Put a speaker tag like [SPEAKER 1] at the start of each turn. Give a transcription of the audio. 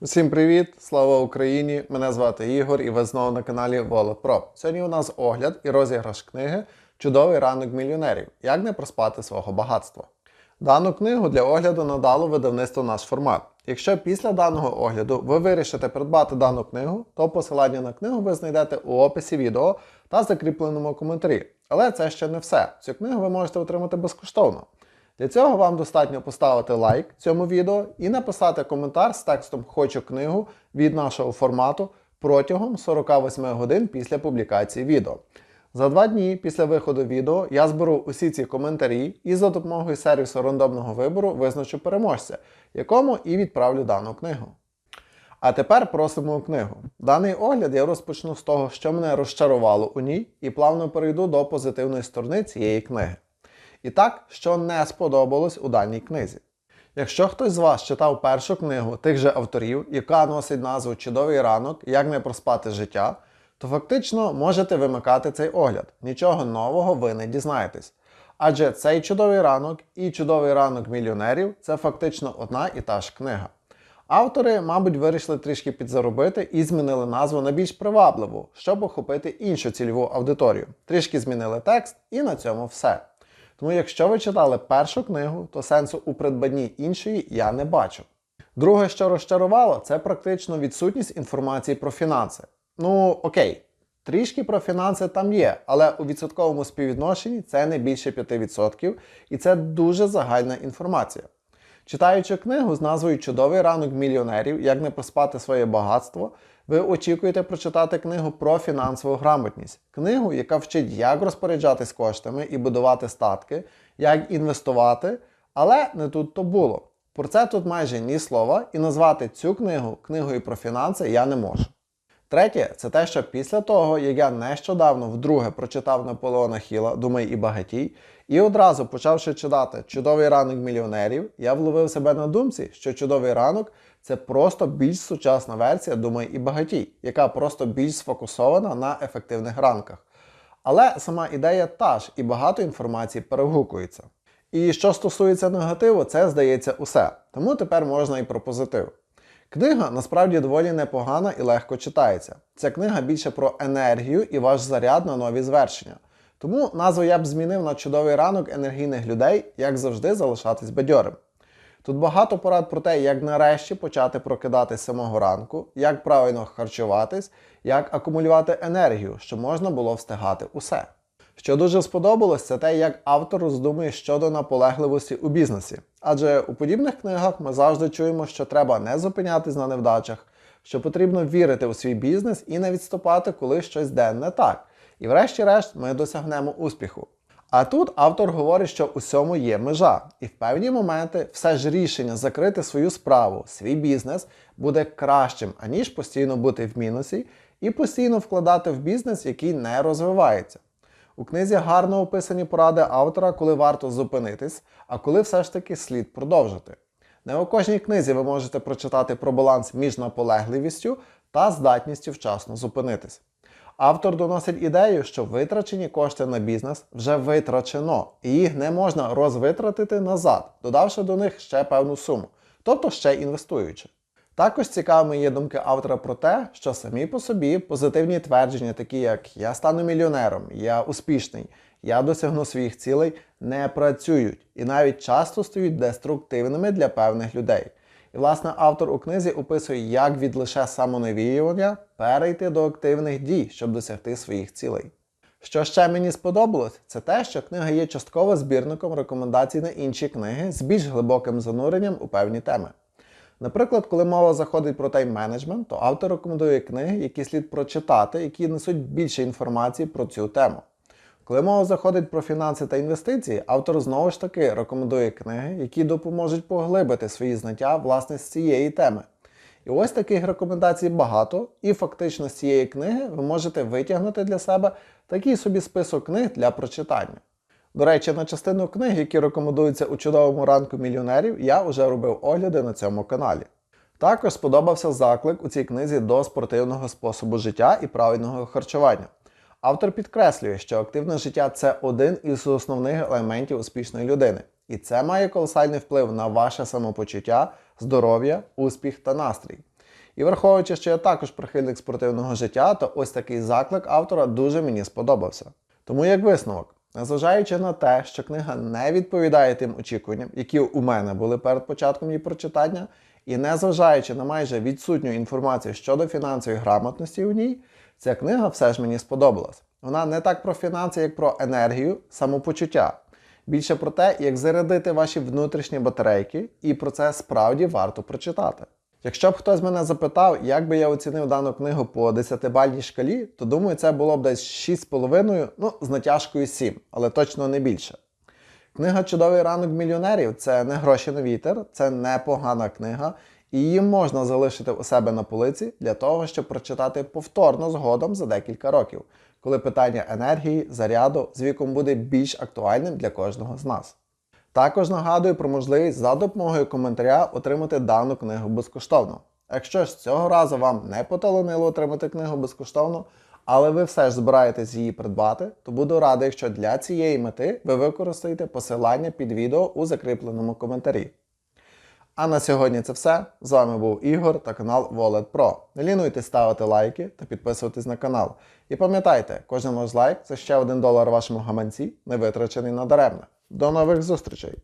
[SPEAKER 1] Усім привіт! Слава Україні! Мене звати Ігор і ви знову на каналі Wallet Pro. Сьогодні у нас огляд і розіграш книги Чудовий ранок мільйонерів. Як не проспати свого багатства. Дану книгу для огляду надало видавництво наш формат. Якщо після даного огляду ви вирішите придбати дану книгу, то посилання на книгу ви знайдете у описі відео та закріпленому коментарі. Але це ще не все. Цю книгу ви можете отримати безкоштовно. Для цього вам достатньо поставити лайк цьому відео і написати коментар з текстом Хочу книгу від нашого формату протягом 48 годин після публікації відео. За два дні після виходу відео я зберу усі ці коментарі і за допомогою сервісу рандомного вибору визначу переможця, якому і відправлю дану книгу. А тепер просимо книгу. Даний огляд я розпочну з того, що мене розчарувало у ній, і плавно перейду до позитивної сторони цієї книги. І так, що не сподобалось у даній книзі. Якщо хтось з вас читав першу книгу тих же авторів, яка носить назву Чудовий ранок, як не проспати життя, то фактично можете вимикати цей огляд. Нічого нового ви не дізнаєтесь. Адже цей чудовий ранок і чудовий ранок мільйонерів це фактично одна і та ж книга. Автори, мабуть, вирішили трішки підзаробити і змінили назву на більш привабливу, щоб охопити іншу цільову аудиторію. Трішки змінили текст, і на цьому все. Тому, якщо ви читали першу книгу, то сенсу у придбанні іншої я не бачу. Друге, що розчарувало, це практично відсутність інформації про фінанси. Ну, окей, трішки про фінанси там є, але у відсотковому співвідношенні це не більше 5%, і це дуже загальна інформація. Читаючи книгу з назвою Чудовий ранок мільйонерів, як не проспати своє багатство, ви очікуєте прочитати книгу про фінансову грамотність. Книгу, яка вчить, як розпоряджатись коштами і будувати статки, як інвестувати, але не тут то було. Про це тут майже ні слова, і назвати цю книгу книгою про фінанси я не можу. Третє, це те, що після того, як я нещодавно вдруге прочитав Наполеона Хіла Думай і багатій, і одразу почавши читати Чудовий ранок мільйонерів, я вловив себе на думці, що чудовий ранок це просто більш сучасна версія Думай і багатій, яка просто більш сфокусована на ефективних ранках. Але сама ідея та ж і багато інформації перегукується. І що стосується негативу, це здається усе. Тому тепер можна і про позитив. Книга насправді доволі непогана і легко читається. Ця книга більше про енергію і ваш заряд на нові звершення. Тому назву я б змінив на чудовий ранок енергійних людей, як завжди, залишатись бадьорим. Тут багато порад про те, як нарешті почати прокидатись самого ранку, як правильно харчуватись, як акумулювати енергію, щоб можна було встигати усе. Що дуже сподобалось, це те, як автор роздумує щодо наполегливості у бізнесі. Адже у подібних книгах ми завжди чуємо, що треба не зупинятись на невдачах, що потрібно вірити у свій бізнес і не відступати, коли щось йде не так. І врешті-решт ми досягнемо успіху. А тут автор говорить, що у всьому є межа, і в певні моменти все ж рішення закрити свою справу, свій бізнес буде кращим, аніж постійно бути в мінусі і постійно вкладати в бізнес, який не розвивається. У книзі гарно описані поради автора, коли варто зупинитись, а коли все ж таки слід продовжити. Не у кожній книзі ви можете прочитати про баланс між наполегливістю та здатністю вчасно зупинитись. Автор доносить ідею, що витрачені кошти на бізнес вже витрачено, і їх не можна розвитратити назад, додавши до них ще певну суму, тобто ще інвестуючи. Також цікавими є думки автора про те, що самі по собі позитивні твердження, такі як я стану мільйонером, я успішний, я досягну своїх цілей, не працюють і навіть часто стають деструктивними для певних людей. І, власне, автор у книзі описує, як від лише самонавіювання перейти до активних дій, щоб досягти своїх цілей. Що ще мені сподобалось, це те, що книга є частково збірником рекомендацій на інші книги з більш глибоким зануренням у певні теми. Наприклад, коли мова заходить про тайм-менеджмент, то автор рекомендує книги, які слід прочитати, які несуть більше інформації про цю тему. Коли мова заходить про фінанси та інвестиції, автор знову ж таки рекомендує книги, які допоможуть поглибити свої знаття власне з цієї теми. І ось таких рекомендацій багато, і фактично з цієї книги ви можете витягнути для себе такий собі список книг для прочитання. До речі, на частину книг, які рекомендуються у чудовому ранку мільйонерів, я вже робив огляди на цьому каналі. Також сподобався заклик у цій книзі до спортивного способу життя і правильного харчування. Автор підкреслює, що активне життя це один із основних елементів успішної людини, і це має колосальний вплив на ваше самопочуття, здоров'я, успіх та настрій. І враховуючи, що я також прихильник спортивного життя, то ось такий заклик автора дуже мені сподобався. Тому як висновок, незважаючи на те, що книга не відповідає тим очікуванням, які у мене були перед початком її прочитання, і незважаючи на майже відсутню інформацію щодо фінансової грамотності у ній, ця книга все ж мені сподобалась. Вона не так про фінанси, як про енергію, самопочуття. Більше про те, як зарядити ваші внутрішні батарейки, і про це справді варто прочитати. Якщо б хтось мене запитав, як би я оцінив дану книгу по 10-бальній шкалі, то думаю, це було б десь 6,5, ну, з натяжкою 7, але точно не більше. Книга Чудовий ранок мільйонерів це не гроші на вітер, це непогана книга, і її можна залишити у себе на полиці для того, щоб прочитати повторно згодом за декілька років, коли питання енергії, заряду з віком буде більш актуальним для кожного з нас. Також нагадую про можливість за допомогою коментаря отримати дану книгу безкоштовно. Якщо ж цього разу вам не поталонило отримати книгу безкоштовно, але ви все ж збираєтесь її придбати, то буду радий, якщо для цієї мети ви використаєте посилання під відео у закріпленому коментарі. А на сьогодні це все. З вами був Ігор та канал Wallet Pro. Не лінуйтесь ставити лайки та підписуватись на канал. І пам'ятайте, кожен ваш лайк це ще один долар вашому гаманці, не витрачений надаремно. До нових зустрічей!